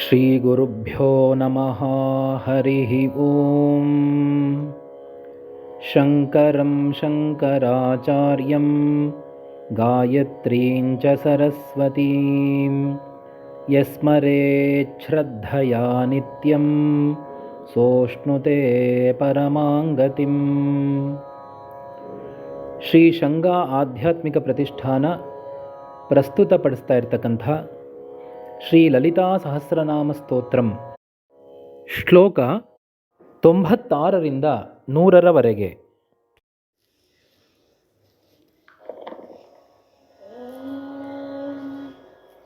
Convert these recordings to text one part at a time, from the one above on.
श्रीगुरुभ्यो नमः हरिः ॐ शङ्करं शङ्कराचार्यं गायत्रीं च सरस्वतीं यस्मरेच्छ्रद्धया नित्यं सोष्णुते ಪರಮಾಂಗತಿಂ ಶ್ರೀ ಶಂಗಾ ಆಧ್ಯಾತ್ಮಿಕ ಪ್ರತಿಷ್ಠಾನ ಪ್ರಸ್ತುತಪಡಿಸ್ತಾ ಇರ್ತಕ್ಕಂಥ ಶ್ರೀ ಲಲಿತಾ ಸಹಸ್ರನಾಮ ಸ್ತೋತ್ರಂ ಶ್ಲೋಕ ತೊಂಬತ್ತಾರರಿಂದ ನೂರರವರೆಗೆ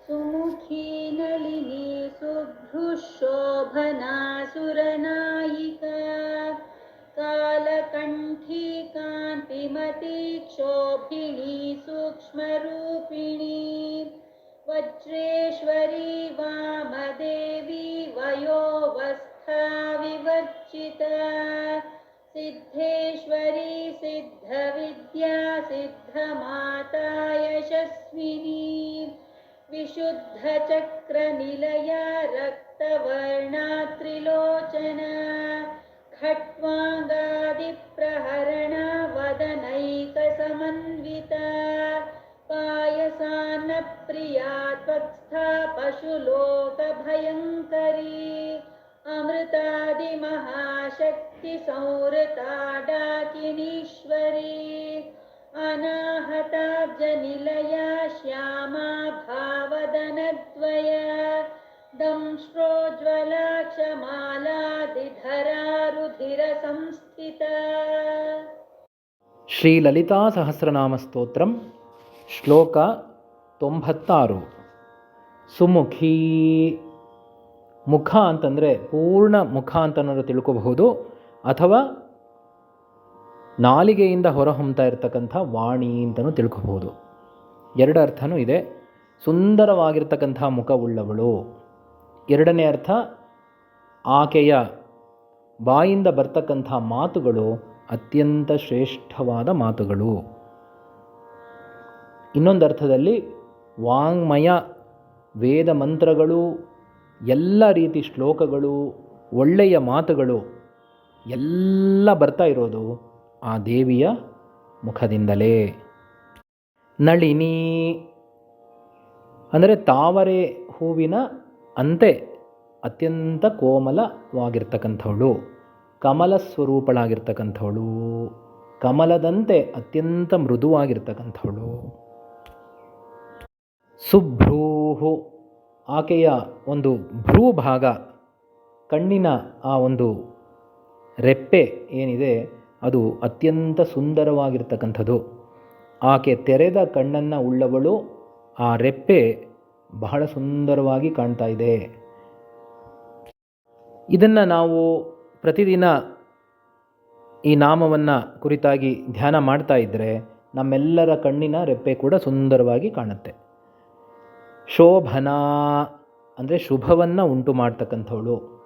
सुमुखी नलिनी शुभ्रुशोभना सुरनायिका कालकण्ठी कान्तिमती क्षोभिणी सूक्ष्मरूपिणी वज्रेश्वरी वामदेवी वयोवस्था विवर्जिता सिद्धेश्वरी सिद्धविद्या सिद्धमाता यशस्विनी। विशुद्धचक्रनिलया रक्तवर्णा त्रिलोचना। खट्वाङ्गादिप्रहरणा वदनैकसमन्विता। पायसानप्रिया त्वत्स्था पशुलोकभयङ्करी अमृतादिमहाशक्तिसंहृता डाकिनीश्वरी अनाहताब्जनिलया श्यामा भावदनद्वया संस्थिता श्रीललितासहस्रनामस्तोत्रम्। ಶ್ಲೋಕ ತೊಂಬತ್ತಾರು. ಸುಮುಖಿ ಮುಖ ಅಂತಂದರೆ ಪೂರ್ಣ ಮುಖ ಅಂತನಾದ್ರು ತಿಳ್ಕೋಬಹುದು. ಅಥವಾ ನಾಲಿಗೆಯಿಂದ ಹೊರಹೊಮ್ತಾ ಇರತಕ್ಕಂಥ ವಾಣಿ ಅಂತಲೂ ತಿಳ್ಕೋಬಹುದು. ಎರಡು ಅರ್ಥನೂ ಇದೆ. ಸುಂದರವಾಗಿರ್ತಕ್ಕಂಥ ಮುಖವುಳ್ಳವಳು. ಎರಡನೇ ಅರ್ಥ, ಆಕೆಯ ಬಾಯಿಂದ ಬರ್ತಕ್ಕಂಥ ಮಾತುಗಳು ಅತ್ಯಂತ ಶ್ರೇಷ್ಠವಾದ ಮಾತುಗಳು. ಇನ್ನೊಂದು ಅರ್ಥದಲ್ಲಿ ವಾಂಗ್ಮಯ ವೇದ ಮಂತ್ರಗಳು, ಎಲ್ಲ ರೀತಿ ಶ್ಲೋಕಗಳು, ಒಳ್ಳೆಯ ಮಾತುಗಳು ಎಲ್ಲ ಬರ್ತಾ ಇರೋದು ಆ ದೇವಿಯ ಮುಖದಿಂದಲೇ. ನಳಿನಿ ಅಂದರೆ ತಾವರೆ ಹೂವಿನ ಅಂತೆ ಅತ್ಯಂತ ಕೋಮಲವಾಗಿರ್ತಕ್ಕಂಥವಳು, ಕಮಲ ಸ್ವರೂಪಳಾಗಿರ್ತಕ್ಕಂಥವಳು, ಕಮಲದಂತೆ ಅತ್ಯಂತ ಮೃದುವಾಗಿರ್ತಕ್ಕಂಥವಳು. ಸುಭ್ರೂಹು. ಆಕೆಯ ಒಂದು ಭ್ರೂ ಭಾಗ ಕಣ್ಣಿನ ಆ ಒಂದು ರೆಪ್ಪೆ ಏನಿದೆ, ಅದು ಅತ್ಯಂತ ಸುಂದರವಾಗಿರ್ತಕ್ಕಂಥದ್ದು. ಆಕೆ ತೆರೆದ ಕಣ್ಣನ್ನು ಉಳ್ಳವಳು, ಆ ರೆಪ್ಪೆ ಬಹಳ ಸುಂದರವಾಗಿ ಕಾಣ್ತಾ ಇದೆ. ಇದನ್ನು ನಾವು ಪ್ರತಿದಿನ ಈ ನಾಮವನ್ನು ಕುರಿತಾಗಿ ಧ್ಯಾನ ಮಾಡ್ತಾ ಇದ್ದರೆ ನಮ್ಮೆಲ್ಲರ ಕಣ್ಣಿನ ರೆಪ್ಪೆ ಕೂಡ ಸುಂದರವಾಗಿ ಕಾಣುತ್ತೆ. ಶೋಭನಾ ಅಂದರೆ ಶುಭವನ್ನು ಉಂಟು ಮಾಡ್ತಕ್ಕಂಥವಳು.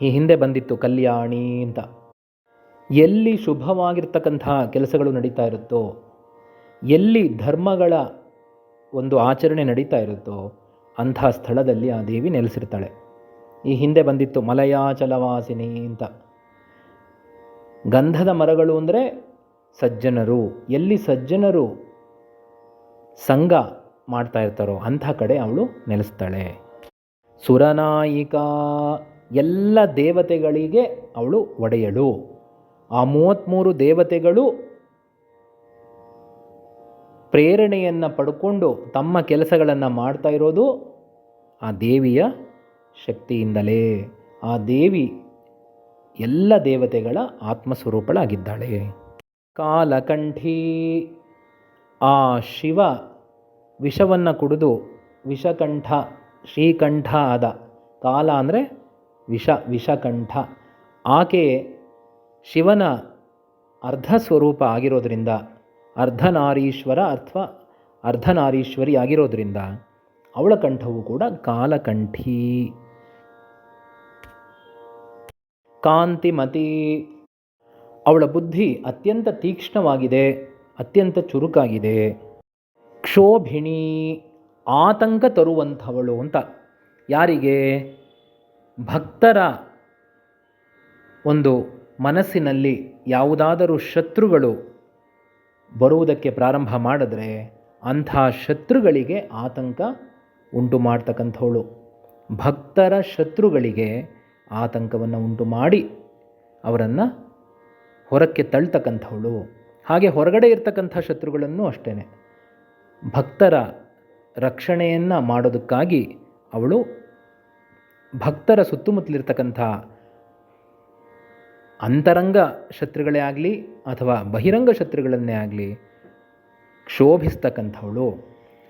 ಈ ಹಿಂದೆ ಬಂದಿತ್ತು ಕಲ್ಯಾಣಿ ಅಂತ. ಎಲ್ಲಿ ಶುಭವಾಗಿರ್ತಕ್ಕಂತಹ ಕೆಲಸಗಳು ನಡೀತಾ ಇರುತ್ತೋ, ಎಲ್ಲಿ ಧರ್ಮಗಳ ಒಂದು ಆಚರಣೆ ನಡೀತಾ ಇರುತ್ತೋ, ಅಂಥ ಸ್ಥಳದಲ್ಲಿ ಆ ದೇವಿ ನೆಲೆಸಿರ್ತಾಳೆ. ಈ ಹಿಂದೆ ಬಂದಿತ್ತು ಮಲಯಾಚಲವಾಸಿನಿ ಅಂತ. ಗಂಧದ ಮರಗಳು ಅಂದರೆ ಸಜ್ಜನರು. ಎಲ್ಲಿ ಸಜ್ಜನರು ಸಂಘ ಮಾಡ್ತಾ ಇರ್ತಾರೋ ಅಂಥ ಕಡೆ ಅವಳು ನೆಲೆಸ್ತಾಳೆ. ಸುರನಾಯಿಕ, ಎಲ್ಲ ದೇವತೆಗಳಿಗೆ ಅವಳು ಒಡೆಯಳು. ಆ ಮೂವತ್ತ್ಮೂರು ದೇವತೆಗಳು ಪ್ರೇರಣೆಯನ್ನು ಪಡ್ಕೊಂಡು ತಮ್ಮ ಕೆಲಸಗಳನ್ನು ಮಾಡ್ತಾ ಇರೋದು ಆ ದೇವಿಯ ಶಕ್ತಿಯಿಂದಲೇ. ಆ ದೇವಿ ಎಲ್ಲ ದೇವತೆಗಳ ಆತ್ಮಸ್ವರೂಪಳಾಗಿದ್ದಾಳೆ. ಕಾಲಕಂಠಿ, ಆ ಶಿವ ವಿಷವನ್ನು ಕುಡಿದು ವಿಷಕಂಠ, ಶ್ರೀಕಂಠ ಆದ ಕಾಲ ಅಂದರೆ ವಿಷ, ವಿಷಕಂಠ. ಆಕೆ ಶಿವನ ಅರ್ಧ ಸ್ವರೂಪ ಆಗಿರೋದ್ರಿಂದ, ಅರ್ಧನಾರೀಶ್ವರ ಅಥವಾ ಅರ್ಧನಾರೀಶ್ವರಿ ಆಗಿರೋದ್ರಿಂದ ಅವಳ ಕಂಠವು ಕೂಡ ಕಾಲಕಂಠಿ. ಕಾಂತಿಮತಿ. ಅವಳ ಬುದ್ಧಿ ಅತ್ಯಂತ ತೀಕ್ಷ್ಣವಾಗಿದೆ, ಅತ್ಯಂತ ಚುರುಕಾಗಿದೆ. ಕ್ಷೋಭಿಣಿ ಆತಂಕ ತರುವಂಥವಳು ಅಂತ. ಯಾರಿಗೆ? ಭಕ್ತರ ಒಂದು ಮನಸ್ಸಿನಲ್ಲಿ ಯಾವುದಾದರೂ ಶತ್ರುಗಳು ಬರುವುದಕ್ಕೆ ಪ್ರಾರಂಭ ಮಾಡಿದ್ರೆ ಅಂಥ ಶತ್ರುಗಳಿಗೆ ಆತಂಕ ಉಂಟು ಮಾಡ್ತಕ್ಕಂಥವಳು. ಭಕ್ತರ ಶತ್ರುಗಳಿಗೆ ಆತಂಕವನ್ನು ಉಂಟು ಮಾಡಿ ಅವರನ್ನು ಹೊರಕ್ಕೆ ತಳ್ತಕ್ಕಂಥವಳು. ಹಾಗೆ ಹೊರಗಡೆ ಇರ್ತಕ್ಕಂಥ ಶತ್ರುಗಳನ್ನು ಅಷ್ಟೇ ಭಕ್ತರ ರಕ್ಷಣೆಯನ್ನು ಮಾಡೋದಕ್ಕಾಗಿ ಅವಳು ಭಕ್ತರ ಸುತ್ತಮುತ್ತಲಿರ್ತಕ್ಕಂಥ ಅಂತರಂಗ ಶತ್ರುಗಳೇ ಆಗಲಿ ಅಥವಾ ಬಹಿರಂಗ ಶತ್ರುಗಳನ್ನೇ ಆಗಲಿ ಕ್ಷೋಭಿಸ್ತಕ್ಕಂಥವಳು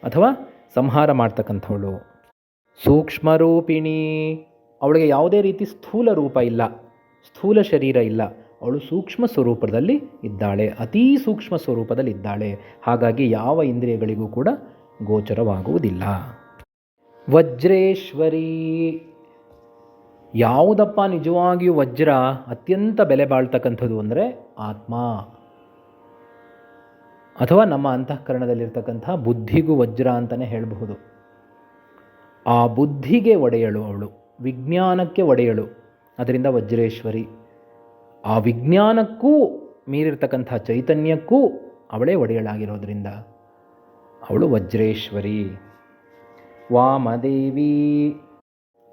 ಅಥವಾ ಸಂಹಾರ ಮಾಡ್ತಕ್ಕಂಥವಳು. ಸೂಕ್ಷ್ಮರೂಪಿಣಿ. ಅವಳಿಗೆ ಯಾವುದೇ ರೀತಿ ಸ್ಥೂಲ ರೂಪ ಇಲ್ಲ. ಸ್ಥೂಲ ಶರೀರ ಇಲ್ಲ. ಅವಳು ಸೂಕ್ಷ್ಮ ಸ್ವರೂಪದಲ್ಲಿ ಇದ್ದಾಳೆ, ಅತೀ ಸೂಕ್ಷ್ಮ ಸ್ವರೂಪದಲ್ಲಿ ಇದ್ದಾಳೆ. ಹಾಗಾಗಿ ಯಾವ ಇಂದ್ರಿಯಗಳಿಗೂ ಕೂಡ ಗೋಚರವಾಗುವುದಿಲ್ಲ. ವಜ್ರೇಶ್ವರಿ, ಯಾವುದಪ್ಪ ನಿಜವಾಗಿಯೂ ವಜ್ರ ಅತ್ಯಂತ ಬೆಲೆ ಬಾಳ್ತಕ್ಕಂಥದ್ದು ಅಂದರೆ ಆತ್ಮ. ಅಥವಾ ನಮ್ಮ ಅಂತಃಕರಣದಲ್ಲಿರ್ತಕ್ಕಂಥ ಬುದ್ಧಿಗೂ ವಜ್ರ ಅಂತಲೇ ಹೇಳಬಹುದು. ಆ ಬುದ್ಧಿಗೆ ಒಡೆಯಳು ಅವಳು, ವಿಜ್ಞಾನಕ್ಕೆ ಒಡೆಯಳು. ಅದರಿಂದ ವಜ್ರೇಶ್ವರಿ. ಆ ವಿಜ್ಞಾನಕ್ಕೂ ಮೀರಿರ್ತಕ್ಕಂಥ ಚೈತನ್ಯಕ್ಕೂ ಅವಳೇ ಒಡೆಯಳಾಗಿರೋದ್ರಿಂದ ಅವಳು ವಜ್ರೇಶ್ವರಿ. ವಾಮದೇವಿ.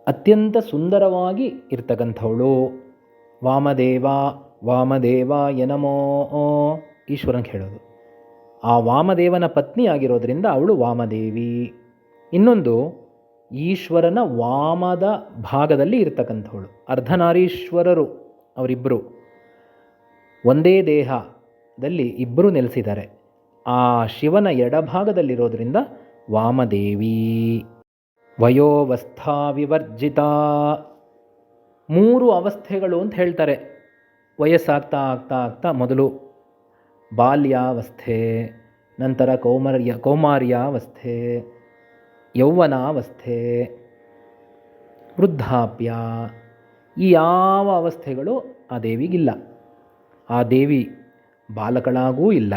ಅತ್ಯಂತ ಸುಂದರವಾಗಿ ಇರ್ತಕ್ಕಂಥವಳು. ವಾಮದೇವ ವಾಮದೇವ ಎನಮೋ ಈಶ್ವರನ ಹೇಳೋದು. ಆ ವಾಮದೇವನ ಪತ್ನಿ ಆಗಿರೋದ್ರಿಂದ ಅವಳು ವಾಮದೇವಿ. ಇನ್ನೊಂದು, ಈಶ್ವರನ ವಾಮದ ಭಾಗದಲ್ಲಿ ಇರ್ತಕ್ಕಂಥವಳು. ಅರ್ಧನಾರೀಶ್ವರರು ಅವರಿಬ್ಬರು ಒಂದೇ ದೇಹದಲ್ಲಿ ಇಬ್ಬರು ನೆಲೆಸಿದ್ದಾರೆ. ಆ ಶಿವನ ಎಡಭಾಗದಲ್ಲಿರೋದ್ರಿಂದ ವಾಮದೇವಿ. ವಯೋವಸ್ಥಾ ವಿವರ್ಜಿತ. ಮೂರು ಅವಸ್ಥೆಗಳು ಅಂತ ಹೇಳ್ತಾರೆ. ವಯಸ್ಸಾಗ್ತಾ ಆಗ್ತಾ ಆಗ್ತಾ ಮೊದಲು ಬಾಲ್ಯಾವಸ್ಥೆ, ನಂತರ ಕೌಮಾರ್ಯ, ಕೌಮಾರ್ಯಾವಸ್ಥೆ, ಯೌವನಾವಸ್ಥೆ, ವೃದ್ಧಾಪ್ಯ. ಈ ಯಾವ ಅವಸ್ಥೆಗಳು ಆ ದೇವಿಗಿಲ್ಲ. ಆ ದೇವಿ ಬಾಲಕಳಾಗೂ ಇಲ್ಲ,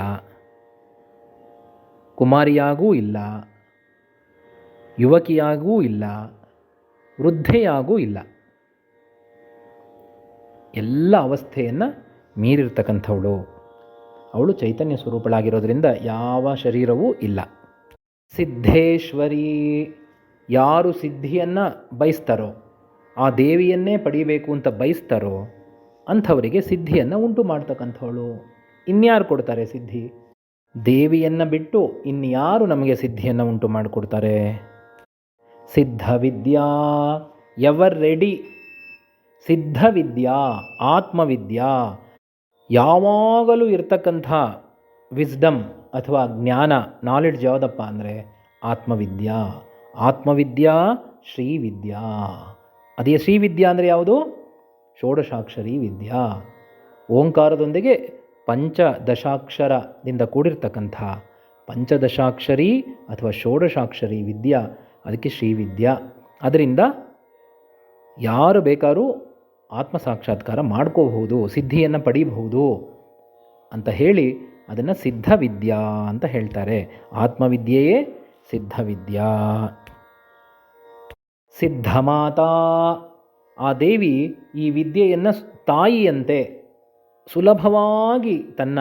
ಕುಮಾರಿಯಾಗೂ ಇಲ್ಲ, ಯುವಕಿಯಾಗೂ ಇಲ್ಲ, ವೃದ್ಧೆಯಾಗೂ ಇಲ್ಲ. ಎಲ್ಲ ಅವಸ್ಥೆಯನ್ನು ಮೀರಿರ್ತಕ್ಕಂಥವಳು. ಅವಳು ಚೈತನ್ಯ ಸ್ವರೂಪಳಾಗಿರೋದ್ರಿಂದ ಯಾವ ಶರೀರವೂ ಇಲ್ಲ. ಸಿದ್ಧೇಶ್ವರಿ, ಯಾರು ಸಿದ್ಧಿಯನ್ನು ಬಯಸ್ತಾರೋ, ಆ ದೇವಿಯನ್ನೇ ಪಡೀಬೇಕು ಅಂತ ಬಯಸ್ತಾರೋ ಅಂಥವರಿಗೆ ಸಿದ್ಧಿಯನ್ನು ಉಂಟು ಮಾಡ್ತಕ್ಕಂಥವಳು. ಇನ್ಯಾರು ಕೊಡ್ತಾರೆ ಸಿದ್ಧಿ? ದೇವಿಯನ್ನು ಬಿಟ್ಟು ಇನ್ಯಾರು ನಮಗೆ ಸಿದ್ಧಿಯನ್ನು ಉಂಟು ಮಾಡಿಕೊಡ್ತಾರೆ? ಸಿದ್ಧವಿದ್ಯಾ ಎವರ್ ರೆಡಿ. ಸಿದ್ಧವಿದ್ಯಾ ಆತ್ಮವಿದ್ಯಾ ಯಾವಾಗಲೂ ಇರ್ತಕ್ಕಂಥ ವಿಸ್ಡಮ್ ಅಥವಾ ಜ್ಞಾನ, ನಾಲೆಡ್ಜ್ ಯಾವುದಪ್ಪ ಅಂದರೆ ಆತ್ಮವಿದ್ಯಾ ಆತ್ಮವಿದ್ಯಾ ಶ್ರೀವಿದ್ಯಾ ಅದೇ ಶ್ರೀವಿದ್ಯಾ ಅಂದರೆ ಯಾವುದು? ಷೋಡಶಾಕ್ಷರಿ ವಿದ್ಯಾ. ಓಂಕಾರದೊಂದಿಗೆ ಪಂಚದಶಾಕ್ಷರದಿಂದ ಕೂಡಿರ್ತಕ್ಕಂಥ ಪಂಚದಶಾಕ್ಷರಿ ಅಥವಾ ಷೋಡಶಾಕ್ಷರಿ ವಿದ್ಯಾ, ಅದಕ್ಕೆ ಶ್ರೀವಿದ್ಯಾ ಅದರಿಂದ ಯಾರು ಬೇಕಾದರೂ ಆತ್ಮ ಸಾಕ್ಷಾತ್ಕಾರ ಮಾಡ್ಕೋಬಹುದು, ಸಿದ್ಧಿಯನ್ನು ಪಡೀಬಹುದು ಅಂತ ಹೇಳಿ ಅದನ್ನು ಸಿದ್ಧವಿದ್ಯಾ ಅಂತ ಹೇಳ್ತಾರೆ. ಆತ್ಮವಿದ್ಯೆಯೇ ಸಿದ್ಧವಿದ್ಯಾ ಸಿದ್ಧಮಾತಾ ಆ ದೇವಿ ಈ ವಿದ್ಯೆಯನ್ನು ತಾಯಿಯಂತೆ ಸುಲಭವಾಗಿ ತನ್ನ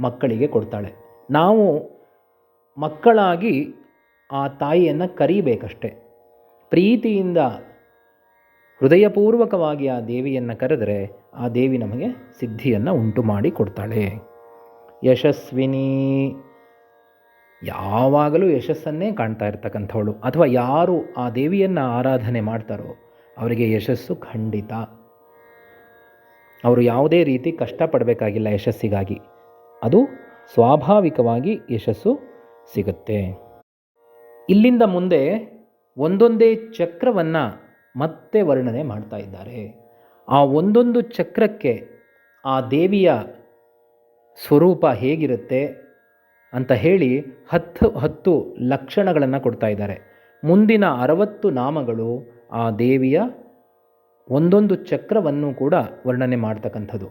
ಮಕ್ಕಳಿಗೆ ಕೊಡ್ತಾಳೆ. ನಾವು ಮಕ್ಕಳಾಗಿ ಆ ತಾಯಿಯನ್ನು ಕರೀಬೇಕಷ್ಟೆ. ಪ್ರೀತಿಯಿಂದ, ಹೃದಯಪೂರ್ವಕವಾಗಿ ಆ ದೇವಿಯನ್ನು ಕರೆದರೆ ಆ ದೇವಿ ನಮಗೆ ಸಿದ್ಧಿಯನ್ನು ಉಂಟು ಮಾಡಿ ಕೊಡ್ತಾಳೆ. ಯಶಸ್ವಿನಿ. ಯಾವಾಗಲೂ ಯಶಸ್ಸನ್ನೇ ಕಾಣ್ತಾ ಇರ್ತಕ್ಕಂಥವಳು. ಅಥವಾ ಯಾರು ಆ ದೇವಿಯನ್ನು ಆರಾಧನೆ ಮಾಡ್ತಾರೋ ಅವರಿಗೆ ಯಶಸ್ಸು ಖಂಡಿತ. ಅವರು ಯಾವುದೇ ರೀತಿ ಕಷ್ಟಪಡಬೇಕಾಗಿಲ್ಲ ಯಶಸ್ಸಿಗಾಗಿ. ಅದು ಸ್ವಾಭಾವಿಕವಾಗಿ ಯಶಸ್ಸು ಸಿಗುತ್ತೆ. ಇಲ್ಲಿಂದ ಮುಂದೆ ಒಂದೊಂದೇ ಚಕ್ರವನ್ನು ಮತ್ತೆ ವರ್ಣನೆ ಮಾಡ್ತಾ ಇದ್ದಾರೆ. ಆ ಒಂದೊಂದು ಚಕ್ರಕ್ಕೆ ಆ ದೇವಿಯ ಸ್ವರೂಪ ಹೇಗಿರುತ್ತೆ ಅಂತ ಹೇಳಿ ಹತ್ತು ಹತ್ತು ಲಕ್ಷಣಗಳನ್ನು ಕೊಡ್ತಾ ಇದ್ದಾರೆ. ಮುಂದಿನ ಅರವತ್ತು ನಾಮಗಳು ಆ ದೇವಿಯ ಒಂದೊಂದು ಚಕ್ರವನ್ನು ಕೂಡ ವರ್ಣನೆ ಮಾಡ್ತಕ್ಕಂಥದ್ದು.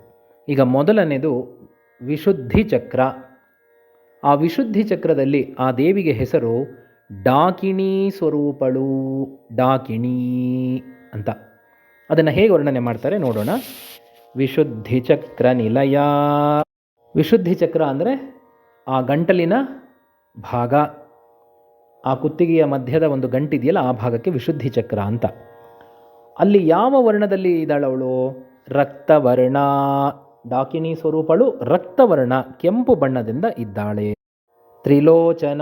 ಈಗ ಮೊದಲನೇದು ವಿಶುದ್ಧಿ ಚಕ್ರ. ಆ ವಿಶುದ್ಧಿ ಚಕ್ರದಲ್ಲಿ ಆ ದೇವಿಗೆ ಹೆಸರು ಡಾಕಿಣಿ ಸ್ವರೂಪಳು, ಡಾಕಿಣಿ ಅಂತ. ಅದನ್ನು ಹೇಗೆ ವರ್ಣನೆ ಮಾಡ್ತಾರೆ ನೋಡೋಣ. ವಿಶುದ್ಧಿ ಚಕ್ರ ನಿಲಯ. ವಿಶುದ್ಧಿ ಚಕ್ರ ಅಂದರೆ ಆ ಗಂಟಲಿನ ಭಾಗ. ಆ ಕುತ್ತಿಗೆಯ ಮಧ್ಯದ ಒಂದು ಗಂಟಿದೆಯಲ್ಲ ಆ ಭಾಗಕ್ಕೆ ವಿಶುದ್ಧಿ ಚಕ್ರ ಅಂತ. ಅಲ್ಲಿ ಯಾವ ವರ್ಣದಲ್ಲಿ ಇದ್ದಾಳವಳು ರಕ್ತವರ್ಣ. ಡಾಕಿನಿ ಸ್ವರೂಪಳು ರಕ್ತವರ್ಣ, ಕೆಂಪು ಬಣ್ಣದಿಂದ ಇದ್ದಾಳೆ. ತ್ರಿಲೋಚನ.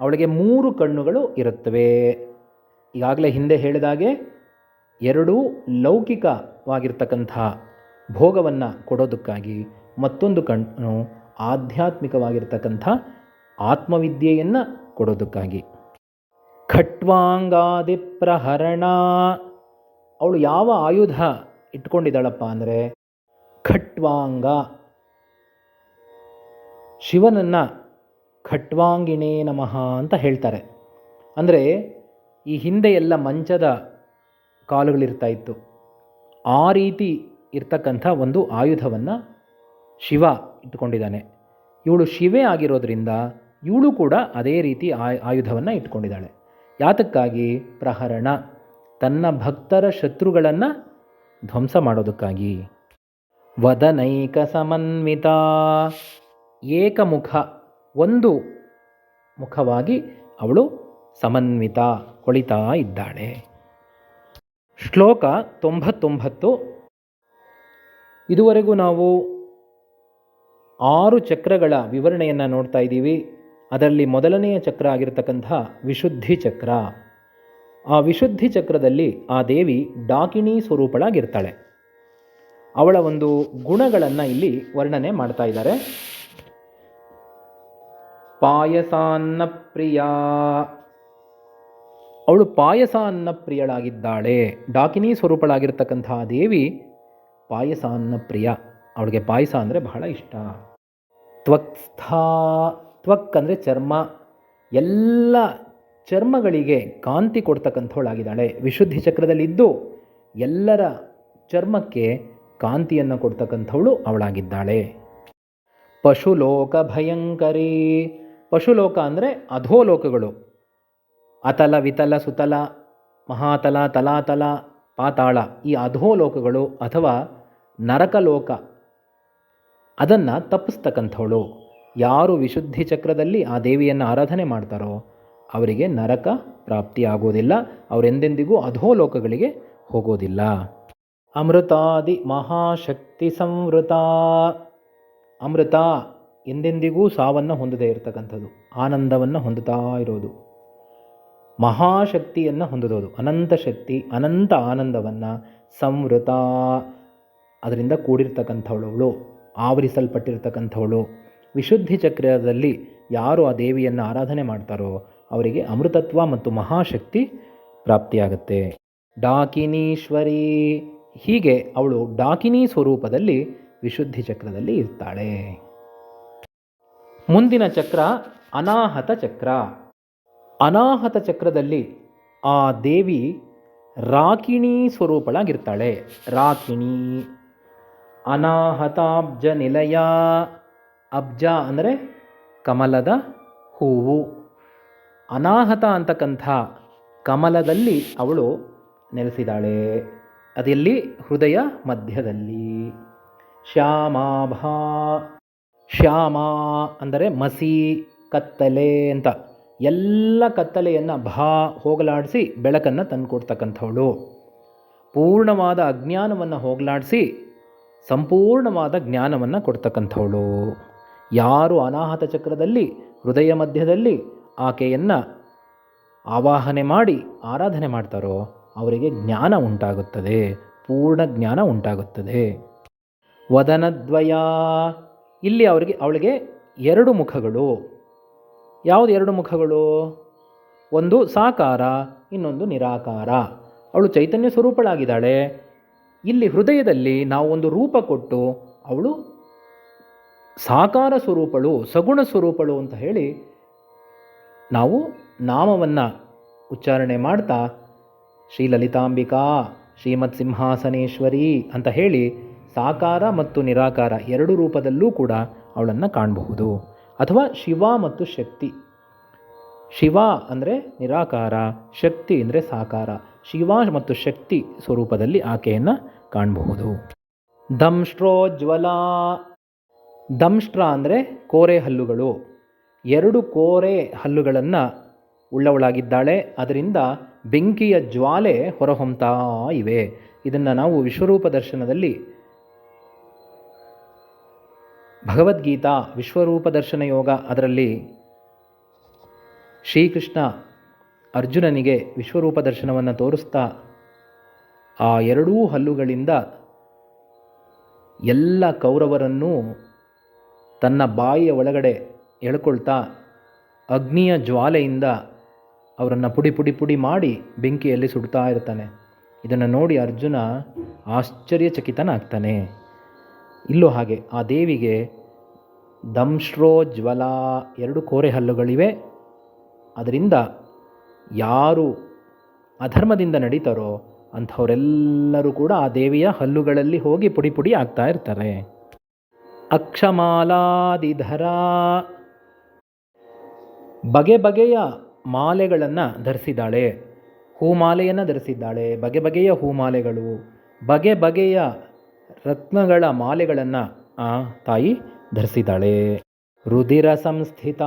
ಅವಳಿಗೆ ಮೂರು ಕಣ್ಣುಗಳು ಇರುತ್ತವೆ. ಈಗಾಗಲೇ ಹಿಂದೆ ಹೇಳಿದಾಗೆ ಎರಡೂ ಲೌಕಿಕವಾಗಿರ್ತಕ್ಕಂಥ ಭೋಗವನ್ನು ಕೊಡೋದಕ್ಕಾಗಿ ಮತ್ತೊಂದು ಕಣ್ಣು ಆಧ್ಯಾತ್ಮಿಕವಾಗಿರ್ತಕ್ಕಂಥ ಆತ್ಮವಿದ್ಯೆಯನ್ನು ಕೊಡೋದಕ್ಕಾಗಿ. ಖಟ್ವಾಂಗಾದಿ ಪ್ರಹರಣ. ಅವಳು ಯಾವ ಆಯುಧ ಇಟ್ಕೊಂಡಿದ್ದಾಳಪ್ಪ ಅಂದರೆ ಖಟ್ವಾಂಗ. ಶಿವನನ್ನು ಖಟ್ವಾಂಗಿಣೇ ನಮಃ ಅಂತ ಹೇಳ್ತಾರೆ. ಅಂದರೆ ಈ ಹಿಂದೆ ಎಲ್ಲ ಮಂಚದ ಕಾಲುಗಳಿರ್ತಾ ಇತ್ತು. ಆ ರೀತಿ ಇರ್ತಕ್ಕಂಥ ಒಂದು ಆಯುಧವನ್ನು ಶಿವ ಇಟ್ಕೊಂಡಿದ್ದಾನೆ. ಇವಳು ಶಿವೆ ಆಗಿರೋದ್ರಿಂದ ಇವಳು ಕೂಡ ಅದೇ ರೀತಿ ಆಯ್ ಆಯುಧವನ್ನು ಇಟ್ಕೊಂಡಿದ್ದಾಳೆ. ಯಾತಕ್ಕಾಗಿ? ಪ್ರಹರಣ. ತನ್ನ ಭಕ್ತರ ಶತ್ರುಗಳನ್ನು ಧ್ವಂಸ ಮಾಡೋದಕ್ಕಾಗಿ. ವದನೈಕ ಸಮನ್ವಿತ. ಏಕಮುಖ. ಒಂದು ಮುಖವಾಗಿ ಅವಳು ಸಮನ್ವಿತ, ಹೊಳಿತಾ ಇದ್ದಾಳೆ. ಶ್ಲೋಕ ತೊಂಬತ್ತೊಂಬತ್ತು. ಇದುವರೆಗೂ ನಾವು ಆರು ಚಕ್ರಗಳ ವಿವರಣೆಯನ್ನು ನೋಡ್ತಾ ಇದ್ದೀವಿ. ಅದರಲ್ಲಿ ಮೊದಲನೆಯ ಚಕ್ರ ಆಗಿರತಕ್ಕಂತಹ ವಿಶುದ್ಧಿ ಚಕ್ರ. ಆ ವಿಶುದ್ಧಿ ಚಕ್ರದಲ್ಲಿ ಆ ದೇವಿ ಡಾಕಿಣಿ ಸ್ವರೂಪಳಾಗಿರ್ತಾಳೆ. ಅವಳ ಒಂದು ಗುಣಗಳನ್ನು ಇಲ್ಲಿ ವರ್ಣನೆ ಮಾಡ್ತಾ ಇದ್ದಾರೆ. ಪಾಯಸಾನ್ನ ಪ್ರಿಯ. ಅವಳು ಪಾಯಸ ಅನ್ನ ಪ್ರಿಯಳಾಗಿದ್ದಾಳೆ ಡಾಕಿನಿ ಸ್ವರೂಪಳಾಗಿರ್ತಕ್ಕಂತಹ ದೇವಿ ಪಾಯಸ ಅನ್ನ ಪ್ರಿಯ. ಅವಳಿಗೆ ಪಾಯಸ ಅಂದರೆ ಬಹಳ ಇಷ್ಟ. ತ್ವಕ್ಸ್ಥಾ ತ್ವಕ್ ಅಂದರೆ ಚರ್ಮ, ಎಲ್ಲ ಚರ್ಮಗಳಿಗೆ ಕಾಂತಿ ಕೊಡ್ತಕ್ಕಂಥವಳಾಗಿದ್ದಾಳೆ. ವಿಶುದ್ಧಿ ಚಕ್ರದಲ್ಲಿದ್ದು ಎಲ್ಲರ ಚರ್ಮಕ್ಕೆ ಕಾಂತಿಯನ್ನು ಕೊಡ್ತಕ್ಕಂಥವಳು ಅವಳಾಗಿದ್ದಾಳೆ. ಪಶುಲೋಕ ಭಯಂಕರಿ. ಪಶುಲೋಕ ಅಂದರೆ ಅಧೋಲೋಕಗಳು. ಅತಲ, ವಿತಲ, ಸುತಲ, ಮಹಾತಲ, ತಲಾತಲ, ಪಾತಾಳ ಈ ಅಧೋಲೋಕಗಳು ಅಥವಾ ನರಕಲೋಕ. ಅದನ್ನು ತಪ್ಪಿಸ್ತಕ್ಕಂಥವಳು. ಯಾರು ವಿಶುದ್ಧಿ ಚಕ್ರದಲ್ಲಿ ಆ ದೇವಿಯನ್ನು ಆರಾಧನೆ ಮಾಡ್ತಾರೋ ಅವರಿಗೆ ನರಕ ಪ್ರಾಪ್ತಿಯಾಗೋದಿಲ್ಲ. ಅವರೆಂದೆಂದಿಗೂ ಅಧೋಲೋಕಗಳಿಗೆ ಹೋಗೋದಿಲ್ಲ. ಅಮೃತಾದಿ ಮಹಾಶಕ್ತಿ ಸಂವೃತ. ಅಮೃತ ಎಂದೆಂದಿಗೂ ಸಾವನ್ನು ಹೊಂದದೇ ಇರತಕ್ಕಂಥದ್ದು. ಆನಂದವನ್ನು ಹೊಂದುತ್ತಾ ಇರೋದು. ಮಹಾಶಕ್ತಿಯನ್ನು ಹೊಂದೋದು ಅನಂತ ಶಕ್ತಿ, ಅನಂತ ಆನಂದವನ್ನು ಸಂವೃತ. ಅದರಿಂದ ಕೂಡಿರ್ತಕ್ಕಂಥವಳು ಆವರಿಸಲ್ಪಟ್ಟಿರ್ತಕ್ಕಂಥವಳು. ವಿಶುದ್ಧಿ ಚಕ್ರದಲ್ಲಿ ಯಾರು ಆ ದೇವಿಯನ್ನು ಆರಾಧನೆ ಮಾಡ್ತಾರೋ ಅವರಿಗೆ ಅಮೃತತ್ವ ಮತ್ತು ಮಹಾಶಕ್ತಿ ಪ್ರಾಪ್ತಿಯಾಗುತ್ತೆ. ಡಾಕಿನೀಶ್ವರಿ. ಹೀಗೆ ಅವಳು ಡಾಕಿನಿ ಸ್ವರೂಪದಲ್ಲಿ ವಿಶುದ್ಧಿ ಚಕ್ರದಲ್ಲಿ ಇರ್ತಾಳೆ. ಮುಂದಿನ ಚಕ್ರ ಅನಾಹತ ಚಕ್ರ. ಅನಾಹತ ಚಕ್ರದಲ್ಲಿ ಆ ದೇವಿ ರಾಕಿಣಿ ಸ್ವರೂಪಳಾಗಿರ್ತಾಳೆ. ರಾಕಿಣಿ. ಅನಾಹತಾಬ್ಜ ನಿಲಯ ಅಬ್ಜ ಅಂದರೆ ಕಮಲದ ಹೂವು. ಅನಾಹತ ಅಂತಕ್ಕಂಥ ಕಮಲದಲ್ಲಿ ಅವಳು ನೆಲೆಸಿದಾಳೆ. ಅದೆಲ್ಲಿ ಹೃದಯ ಮಧ್ಯದಲ್ಲಿ. ಶ್ಯಾಮಾಭಾ. ಶ್ಯಾಮ ಅಂದರೆ ಮಸಿ, ಕತ್ತಲೆ ಅಂತ. ಎಲ್ಲ ಕತ್ತಲೆಯನ್ನು ಭಾ ಹೋಗಲಾಡಿಸಿ ಬೆಳಕನ್ನು ತಂದುಕೊಡ್ತಕ್ಕಂಥವಳು. ಪೂರ್ಣವಾದ ಅಜ್ಞಾನವನ್ನು ಹೋಗಲಾಡಿಸಿ ಸಂಪೂರ್ಣವಾದ ಜ್ಞಾನವನ್ನು ಕೊಡ್ತಕ್ಕಂಥವಳು. ಯಾರು ಅನಾಹತ ಚಕ್ರದಲ್ಲಿ, ಹೃದಯ ಮಧ್ಯದಲ್ಲಿ ಆಕೆಯನ್ನು ಆವಾಹನೆ ಮಾಡಿ, ಆರಾಧನೆ ಮಾಡ್ತಾರೋ ಅವರಿಗೆ ಜ್ಞಾನ ಉಂಟಾಗುತ್ತದೆ, ಪೂರ್ಣ ಜ್ಞಾನ ಉಂಟಾಗುತ್ತದೆ. ವದನದ್ವಯ. ಇಲ್ಲಿ ಅವರಿಗೆ, ಅವಳಿಗೆ ಎರಡು ಮುಖಗಳು. ಯಾವುದು ಎರಡು ಮುಖಗಳು? ಒಂದು ಸಾಕಾರ, ಇನ್ನೊಂದು ನಿರಾಕಾರ. ಅವಳು ಚೈತನ್ಯ ಸ್ವರೂಪಳಾಗಿದ್ದಾಳೆ. ಇಲ್ಲಿ ಹೃದಯದಲ್ಲಿ ನಾವು ಒಂದು ರೂಪ ಕೊಟ್ಟು ಅವಳು ಸಾಕಾರ ಸ್ವರೂಪಳು, ಸಗುಣ ಸ್ವರೂಪಳು ಅಂತ ಹೇಳಿ ನಾವು ನಾಮವನ್ನು ಉಚ್ಚಾರಣೆ ಮಾಡ್ತಾ ಶ್ರೀ ಲಲಿತಾಂಬಿಕಾ ಶ್ರೀಮತ್ ಸಿಂಹಾಸನೇಶ್ವರಿ ಅಂತ ಹೇಳಿ ಸಾಕಾರ ಮತ್ತು ನಿರಾಕಾರ ಎರಡು ರೂಪದಲ್ಲೂ ಕೂಡ ಅವಳನ್ನು ಕಾಣಬಹುದು. ಅಥವಾ ಶಿವ ಮತ್ತು ಶಕ್ತಿ. ಶಿವ ಅಂದರೆ ನಿರಾಕಾರ, ಶಕ್ತಿ ಅಂದರೆ ಸಾಕಾರ. ಶಿವ ಮತ್ತು ಶಕ್ತಿ ಸ್ವರೂಪದಲ್ಲಿ ಆಕೆಯನ್ನು ಕಾಣಬಹುದು. ದಂಷ್ಟ್ರೋಜ್ವಲ ದಂಷ್ಟ್ರ ಅಂದರೆ ಕೋರೆ ಹಲ್ಲುಗಳು. ಎರಡು ಕೋರೆ ಹಲ್ಲುಗಳನ್ನು ಉಳ್ಳವಳಾಗಿದ್ದಾಳೆ. ಅದರಿಂದ ಬೆಂಕಿಯ ಜ್ವಾಲೆ ಹೊರಹೊಮ್ತಾ ಇವೆ. ಇದನ್ನು ನಾವು ವಿಶ್ವರೂಪ ದರ್ಶನದಲ್ಲಿ ಭಗವದ್ಗೀತಾ ವಿಶ್ವರೂಪ ದರ್ಶನ ಯೋಗ ಅದರಲ್ಲಿ ಶ್ರೀಕೃಷ್ಣ ಅರ್ಜುನನಿಗೆ ವಿಶ್ವರೂಪ ದರ್ಶನವನ್ನು ತೋರಿಸ್ತಾ ಆ ಎರಡೂ ಹಲ್ಲುಗಳಿಂದ ಎಲ್ಲ ಕೌರವರನ್ನೂ ತನ್ನ ಬಾಯಿಯ ಒಳಗಡೆ ಎಳ್ಕೊಳ್ತಾ ಅಗ್ನಿಯ ಜ್ವಾಲೆಯಿಂದ ಅವರನ್ನು ಪುಡಿ ಪುಡಿ ಪುಡಿ ಮಾಡಿ ಬೆಂಕಿಯಲ್ಲಿ ಸುಡ್ತಾ ಇರ್ತಾನೆ. ಇದನ್ನು ನೋಡಿ ಅರ್ಜುನ ಆಶ್ಚರ್ಯಚಕಿತನಾಗ್ತಾನೆ. ಇಲ್ಲೂ ಹಾಗೆ ಆ ದೇವಿಗೆ ದಂಶ್ರೋಜ್ವಲ ಎರಡು ಕೋರೆ ಹಲ್ಲುಗಳಿವೆ. ಅದರಿಂದ ಯಾರು ಅಧರ್ಮದಿಂದ ನಡೀತಾರೋ ಅಂಥವರೆಲ್ಲರೂ ಕೂಡ ಆ ದೇವಿಯ ಹಲ್ಲುಗಳಲ್ಲಿ ಹೋಗಿ ಪುಡಿ ಪುಡಿ ಆಗ್ತಾ ಇರ್ತಾರೆ. ಅಕ್ಷಮಾಲಾದಿಧರ. ಬಗೆ ಬಗೆಯ ಮಾಲೆಗಳನ್ನು ಧರಿಸಿದ್ದಾಳೆ. ಹೂಮಾಲೆಯನ್ನು ಧರಿಸಿದ್ದಾಳೆ. ಬಗೆ ಬಗೆಯ ಹೂಮಾಲೆಗಳು, ಬಗೆ ಬಗೆಯ ರತ್ನಗಳ ಮಾಲೆಗಳನ್ನು ಆ ತಾಯಿ ಧರಿಸಿದ್ದಾಳೆ. ರುಧಿರ ಸಂಸ್ಥಿತ,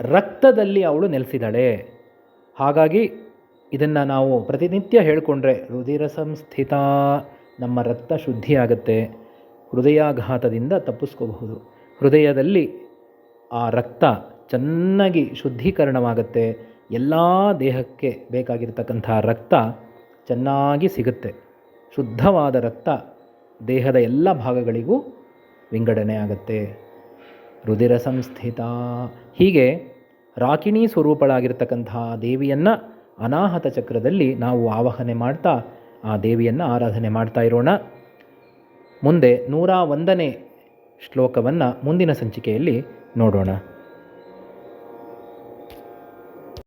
ರಕ್ತದಲ್ಲಿ ಅವಳು ನೆಲೆಸಿದ್ದಾಳೆ. ಹಾಗಾಗಿ ಇದನ್ನು ನಾವು ಪ್ರತಿನಿತ್ಯ ಹೇಳಿಕೊಂಡ್ರೆ ರುಧಿರ ಸಂಸ್ಥಿತ, ನಮ್ಮ ರಕ್ತ ಶುದ್ಧಿಯಾಗುತ್ತೆ. ಹೃದಯಾಘಾತದಿಂದ ತಪ್ಪಿಸ್ಕೋಬಹುದು. ಹೃದಯದಲ್ಲಿ ಆ ರಕ್ತ ಚೆನ್ನಾಗಿ ಶುದ್ಧೀಕರಣವಾಗುತ್ತೆ. ಎಲ್ಲ ದೇಹಕ್ಕೆ ಬೇಕಾಗಿರ್ತಕ್ಕಂಥ ರಕ್ತ ಚೆನ್ನಾಗಿ ಸಿಗುತ್ತೆ. ಶುದ್ಧವಾದ ರಕ್ತ ದೇಹದ ಎಲ್ಲ ಭಾಗಗಳಿಗೂ ವಿಂಗಡಣೆ ಆಗುತ್ತೆ. ರುದಿರ ಸಂಸ್ಥಿತ. ಹೀಗೆ ರಾಕಿಣಿ ಸ್ವರೂಪಳಾಗಿರ್ತಕ್ಕಂತಹ ದೇವಿಯನ್ನು ಅನಾಹತ ಚಕ್ರದಲ್ಲಿ ನಾವು ಆವಾಹನೆ ಮಾಡ್ತಾ, ಆ ದೇವಿಯನ್ನು ಆರಾಧನೆ ಮಾಡ್ತಾ ಇರೋಣ. ಮುಂದೆ ನೂರ ಒಂದನೇ ಶ್ಲೋಕವನ್ನು ಮುಂದಿನ ಸಂಚಿಕೆಯಲ್ಲಿ ನೋಡೋಣ.